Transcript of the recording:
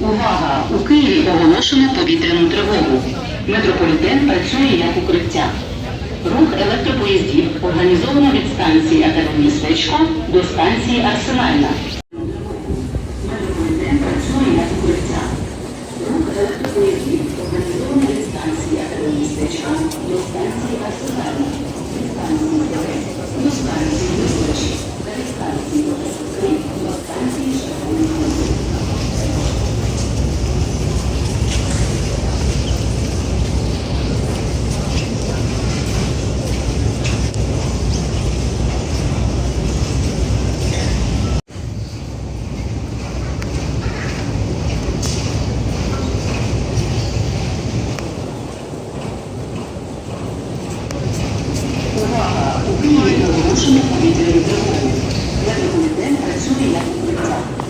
Увага! У Києві оголошено повітряну тривогу. Метрополітен працює як укриття. Рух електропоїздів організовано від станції Академмістечко до станції Арсенальна. Метрополітен працює як укриття. Рух електропоїздів організовано від станції Академмістечко до станції Moje ogłoszenie powiedzieli do Dla dokumentenza, czyli dla publica.